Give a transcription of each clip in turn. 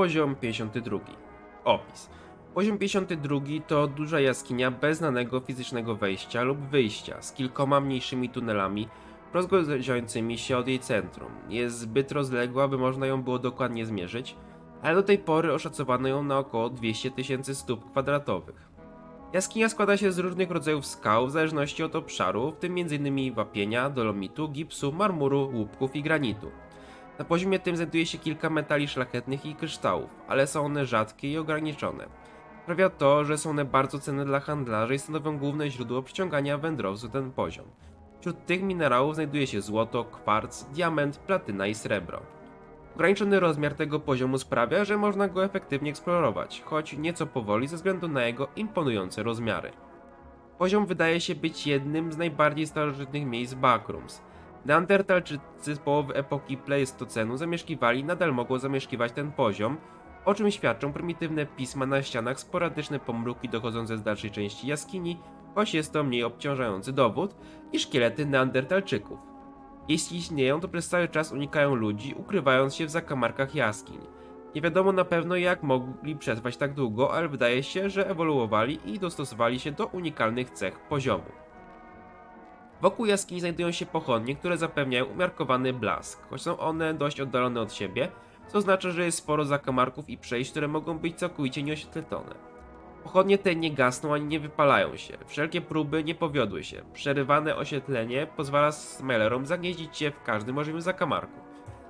Poziom 52. Opis. Poziom 52 to duża jaskinia bez znanego fizycznego wejścia lub wyjścia, z kilkoma mniejszymi tunelami rozgodzającymi się od jej centrum. Jest zbyt rozległa, by można ją było dokładnie zmierzyć, ale do tej pory oszacowano ją na około 200 tysięcy stóp kwadratowych. Jaskinia składa się z różnych rodzajów skał w zależności od obszaru, w tym m.in. wapienia, dolomitu, gipsu, marmuru, łupków i granitu. Na poziomie tym znajduje się kilka metali szlachetnych i kryształów, ale są one rzadkie i ograniczone. Sprawia to, że są one bardzo cenne dla handlarzy i stanowią główne źródło przyciągania wędrowców ten poziom. Wśród tych minerałów znajduje się złoto, kwarc, diament, platyna i srebro. Ograniczony rozmiar tego poziomu sprawia, że można go efektywnie eksplorować, choć nieco powoli ze względu na jego imponujące rozmiary. Poziom wydaje się być jednym z najbardziej starożytnych miejsc Backrooms. Neandertalczycy z połowy epoki Pleistocenu zamieszkiwali nadal mogą zamieszkiwać ten poziom, o czym świadczą prymitywne pisma na ścianach, sporadyczne pomruki dochodzące z dalszej części jaskini, choć jest to mniej obciążający dowód, i szkielety Neandertalczyków. Jeśli istnieją, to przez cały czas unikają ludzi, ukrywając się w zakamarkach jaskiń. Nie wiadomo na pewno jak mogli przetrwać tak długo, ale wydaje się, że ewoluowali i dostosowali się do unikalnych cech poziomu. Wokół jaskini znajdują się pochodnie, które zapewniają umiarkowany blask, choć są one dość oddalone od siebie, co oznacza, że jest sporo zakamarków i przejść, które mogą być całkowicie nieoświetlone. Pochodnie te nie gasną ani nie wypalają się. Wszelkie próby nie powiodły się. Przerywane oświetlenie pozwala smelerom zagnieździć się w każdym możliwym zakamarku.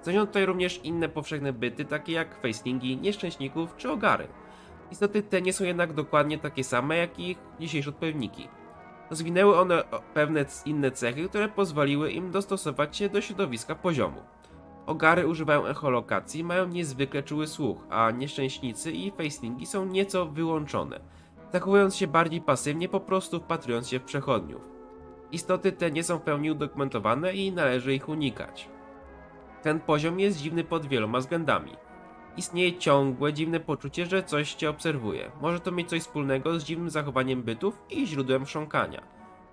Znajdziemy tutaj również inne powszechne byty, takie jak facelingi, nieszczęśników czy ogary. Istoty te nie są jednak dokładnie takie same jak ich dzisiejsze odpowiedniki. Rozwinęły one pewne inne cechy, które pozwoliły im dostosować się do środowiska poziomu. Ogary używają echolokacji, mają niezwykle czuły słuch, a nieszczęśnicy i facelingi są nieco wyłączone, zachowując się bardziej pasywnie, po prostu wpatrując się w przechodniów. Istoty te nie są w pełni udokumentowane i należy ich unikać. Ten poziom jest dziwny pod wieloma względami. Istnieje ciągłe, dziwne poczucie, że coś cię obserwuje. Może to mieć coś wspólnego z dziwnym zachowaniem bytów i źródłem chrząkania.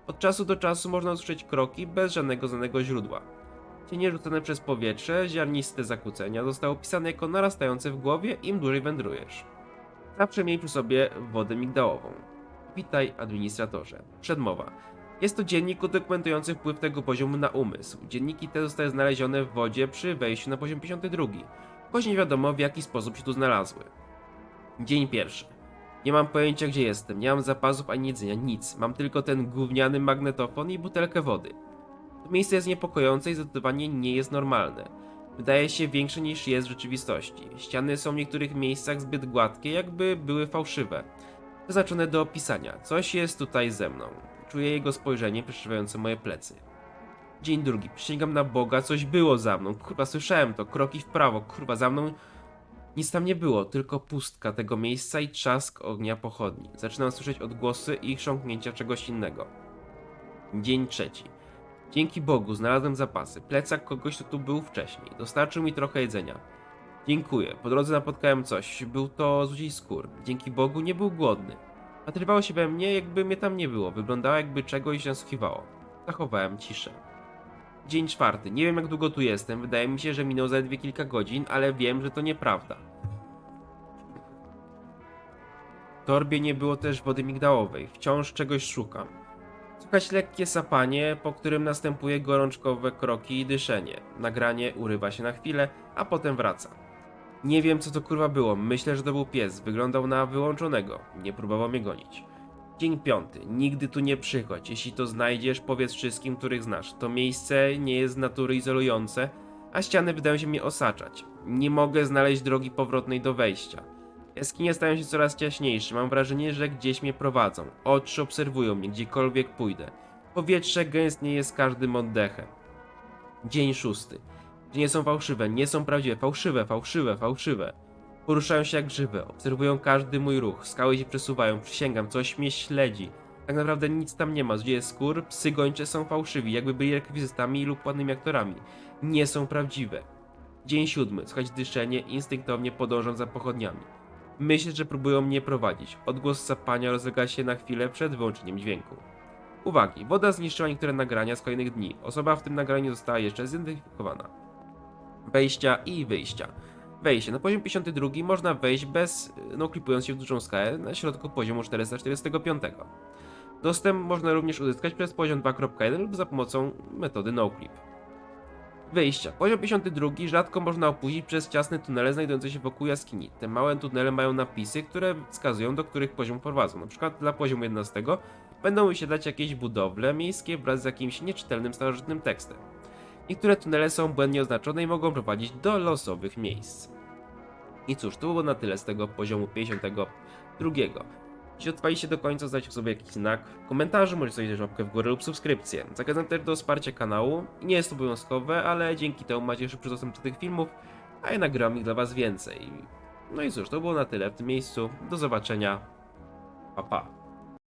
Od czasu do czasu można usłyszeć kroki bez żadnego znanego źródła. Cienie rzucone przez powietrze, ziarniste zakłócenia zostały opisane jako narastające w głowie im dłużej wędrujesz. Zawsze miej przy sobie wodę migdałową. Witaj, administratorze. Przedmowa. Jest to dziennik udokumentujący wpływ tego poziomu na umysł. Dzienniki te zostały znalezione w wodzie przy wejściu na poziom 52, choć nie wiadomo w jaki sposób się tu znalazły. Dzień pierwszy. Nie mam pojęcia gdzie jestem, nie mam zapasów ani jedzenia, nic. Mam tylko ten gówniany magnetofon i butelkę wody. To miejsce jest niepokojące i zdecydowanie nie jest normalne. Wydaje się większe niż jest w rzeczywistości. Ściany są w niektórych miejscach zbyt gładkie, jakby były fałszywe. Przeznaczone do opisania. Coś jest tutaj ze mną. Czuję jego spojrzenie przeszywające moje plecy. Dzień drugi. Przysięgam na Boga, coś było za mną. Kurwa, słyszałem to. Kroki w prawo. Kurwa, za mną nic tam nie było, tylko pustka tego miejsca i trzask ognia pochodni. Zaczynam słyszeć odgłosy i chrząknięcia czegoś innego. Dzień trzeci. Dzięki Bogu znalazłem zapasy. Plecak kogoś, kto tu był wcześniej. Dostarczył mi trochę jedzenia. Dziękuję. Po drodze napotkałem coś. Był to złodziej skór. Dzięki Bogu nie był głodny. Patrywało się we mnie, jakby mnie tam nie było. Wyglądało jakby czegoś nasłuchiwało. Zachowałem ciszę. Dzień czwarty. Nie wiem jak długo tu jestem. Wydaje mi się, że minął zaledwie kilka godzin, ale wiem, że to nieprawda. W torbie nie było też wody migdałowej. Wciąż czegoś szukam. Słychać lekkie sapanie, po którym następuje gorączkowe kroki i dyszenie. Nagranie urywa się na chwilę, a potem wraca. Nie wiem co to kurwa było. Myślę, że to był pies. Wyglądał na wyłączonego. Nie próbował mnie gonić. Dzień piąty. Nigdy tu nie przychodź. Jeśli to znajdziesz, powiedz wszystkim, których znasz. To miejsce nie jest z natury izolujące, a ściany wydają się mnie osaczać. Nie mogę znaleźć drogi powrotnej do wejścia. Jaskinie stają się coraz ciaśniejsze. Mam wrażenie, że gdzieś mnie prowadzą. Oczy obserwują mnie, gdziekolwiek pójdę. Powietrze gęstnieje z każdym oddechem. Dzień szósty. Nie są fałszywe, nie są prawdziwe. Fałszywe, fałszywe, fałszywe. Poruszają się jak żywe, obserwują każdy mój ruch, skały się przesuwają, przysięgam, coś mnie śledzi. Tak naprawdę nic tam nie ma, zdzieje skór, psy gończe są fałszywi, jakby byli rekwizytami lub ładnymi aktorami. Nie są prawdziwe. Dzień siódmy, słychać dyszenie, instynktownie podążam za pochodniami. Myślę, że próbują mnie prowadzić. Odgłos sapania rozlega się na chwilę przed wyłączeniem dźwięku. Uwagi, woda zniszczyła niektóre nagrania z kolejnych dni. Osoba w tym nagraniu została jeszcze zidentyfikowana. Wejścia i wyjścia. Wejście. Na poziom 52 można wejść bez, no klipując się w dużą skalę na środku poziomu 445. Dostęp można również uzyskać przez poziom 2.1 lub za pomocą metody noclip. Wyjścia. Poziom 52 rzadko można opuścić przez ciasne tunele znajdujące się wokół jaskini. Te małe tunele mają napisy, które wskazują do których poziom prowadzą. Na przykład dla poziomu 11 będą wysiadać jakieś budowle miejskie wraz z jakimś nieczytelnym starożytnym tekstem. Niektóre tunele są błędnie oznaczone i mogą prowadzić do losowych miejsc. I cóż, to było na tyle z tego poziomu 52. Jeśli odpaliście do końca, zdajcie sobie jakiś znak w komentarzu, możecie też łapkę w górę lub subskrypcję. Zachęcam też do wsparcia kanału. Nie jest to obowiązkowe, ale dzięki temu macie szybszy dostęp do tych filmów, a ja nagram ich dla was więcej. No i cóż, to było na tyle w tym miejscu. Do zobaczenia. Pa pa.